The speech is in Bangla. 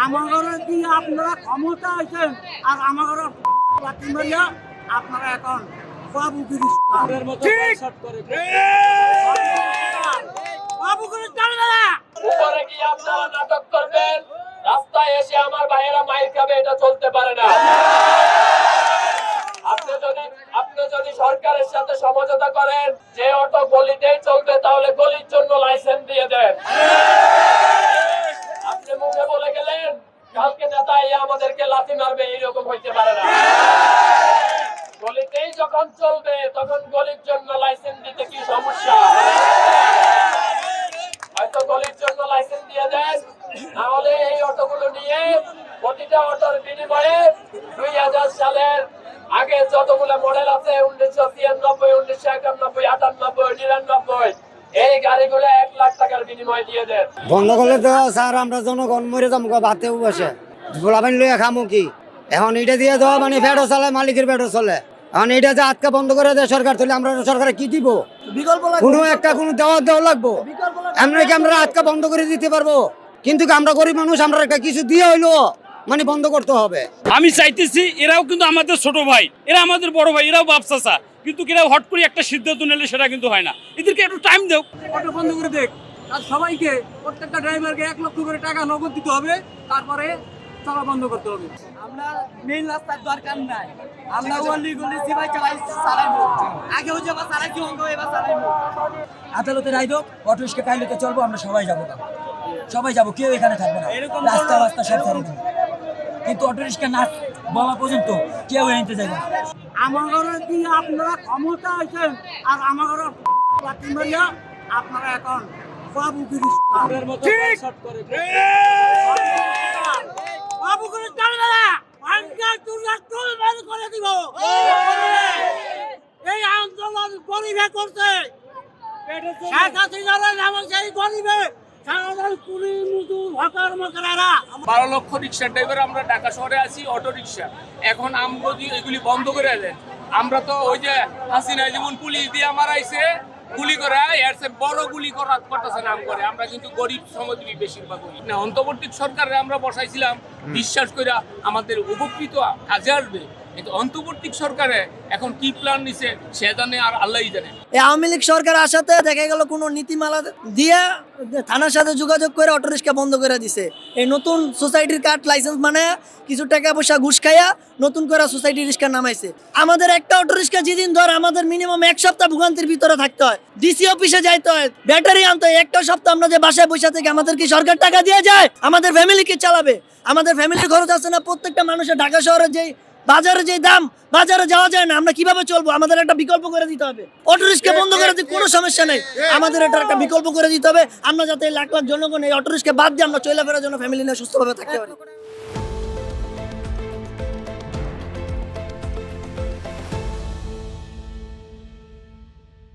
আমাদের কি আপনারা ক্ষমতা আছেন? আর আমাদের লাঠি মারিয়া আপনারা এখন বাবু গিরিশ বাবু গিরিশ চলবে না উপরে গিয়ে আপনারা নাটক করবেন। রাস্তায় এসে আমার ভাইয়েরা মাইর খাবে এটা চলতে পারে না। আপনি যদি আপনি যদি সরকারের সাথে সমঝোতা করেন যে অটো গলিতেই চলবে তাহলে গলির জন্য লাইসেন্স দিয়ে দেন আপনি মুখে বলে গেলেন কালকে নেতা আমাদেরকে লাথি মারবে, এইরকম হইতে পারে না। গলিতেই যখন চলবে, তখন গলির জন্য লাইসেন্স দিতে কি সমস্যা? হয়তো গলির জন্য লাইসেন্স দিয়ে দেন তাহলে এই অটোগুলো নিয়ে প্রতিটা অটোর বিনিময়ে দুই হাজার সালের আগে যতগুলো মডেল আছে, উনিশশো ছিয়ানব্বই উনিশশো একানব্বই, আটানব্বই, নিরানব্বই এই গাড়িগুলো এক লাখ টাকার বিনিময় দিয়ে দেন। বন্ধ করলে তো স্যার আমরা জনগণ মরে যাব বাতেও বসে। গোলাপানি লইয়া খামো কি? এখন এটা দিয়ে দেওয়া মানে ফেরো চলে মালিকের ফেরো চলে। এখন এটা যে আটকা বন্ধ করে দেয় সরকার তাহলে আমরা সরকারে কি দিব? বিকল্প কোনো একটা কোনো দেওয়া দেওয়া লাগবো। আমরা কি আমরা আটকা বন্ধ করে দিতে পারব? কিন্তু কি আমরা গরিব মানুষ আমরা একটা কিছু দিয়ে হইল? মানে বন্ধ করতে হবে। আমি চাইতেছি এরাও কিন্তু আমাদের ছোট ভাই। এরা আমাদের বড় ভাই এরাও বাপ চাচা কিন্তু এরা হট করে একটা সিদ্ধান্ত নিলে সেটা কিন্তু হয় না। এদেরকে একটু টাইম দেও। অটো বন্ধ করে দেখ। আর সবাইকে প্রত্যেকটা ড্রাইভারকে এক লক্ষ করে টাকা নগদ দিতে হবে। তারপরে চলা বন্ধ করতে হবে। আমরা মেইন রাস্তার দরকার নাই। আমরা ওয়ালি গলি সিবাই চালাই চালাইবো। আগেও যেবার চালাইছি অঙ্গ এবার চালাইবো। আদালতে রায় হোক অটো রিক্সা কাইলেতে চলবো আমরা সবাই যাব না সবাই যাব কেউ এখানে থাকবে না। রাস্তা রাস্তা সব ছেড়ে দেবো। কিন্তু অটো রিক্সা না বলা পর্যন্ত কেউ এনতে যাবে না। আমাদের কি আপনারা ক্ষমতা আছেন? আর লাঠি মারিয়া আপনারা এখন বাবু গিরিশ বাবু গিরিশ চলবে না। পঞ্চায়েত তুলা তুল বের করে দিব। এই আন্দোলন গরিবে করছে। শেখ হাসিনার নামে সেই গরিবে বারো লক্ষ রিক্সা ড্রাইভার আমরা ঢাকা শহরে আছি অটো রিক্সা। এখন আমরা যদি এগুলি বন্ধ করে দেন। আমরা তো ওই যে হাসিনা যেমন পুলিশ দিয়ে মারাইছে গুলি করে এর চেয়ে বড় গুলি করা করতেছে নাম করে। আমরা কিন্তু গরিব সমাজী বেশিরভাগ হই। না অন্তর্বর্তী সরকারে আমরা বসাইছিলাম বিশ্বাস করে আমাদের উপকৃত কাজে আসবে। কিন্তু অন্তর্বর্তী সরকারে এখন কি প্ল্যান নিছে, সে জানে আর আল্লাহই জানে। এই আওয়ামী লীগ সরকার আসাতে দেখা গেল কোনো নীতিমালা দিয়ে থানার সাথে যোগাযোগ করে বন্ধ করে দিছে। এই নতুন সোসাইটির কার্ড লাইসেন্স মানে কিছু টাকা পয়সা ঘুষ খাইয়া নতুন করে সোসাইটি রিক্সা নামাইছে। আমাদের একটা যেদিন ধর আমাদের মিনিমাম এক সপ্তাহ ভোগান্তির ভিতরে থাকতে হয়। ডিসি অফিসে যাইতে হয় ব্যাটারি আনতে হয়, একটা সপ্তাহ আমরা যে বাসায় বসে থেকে আমাদের কি সরকার টাকা দিয়ে যায়? আমাদের ফ্যামিলি কি চালাবে? আমাদের ফ্যামিলির খরচ আছে না, প্রত্যেকটা মানুষের ঢাকা শহরে যেই বাজারে যে দাম, বাজারে যাওয়া যায় না, আমরা কীভাবে চলবো? আমাদের একটা বিকল্প করে দিতে হবে। অটো রিক্সা বন্ধ করে দিতে কোনো সমস্যা নেই। আমাদের এটা একটা বিকল্প করে দিতে হবে। আমরা যাতে লাখ লাখ জনগণ এই অটো রিক্সা বাদ দিয়ে আমরা চলে ফেরার জন্য ফ্যামিলি নিয়ে সুস্থভাবে থাকতে পারি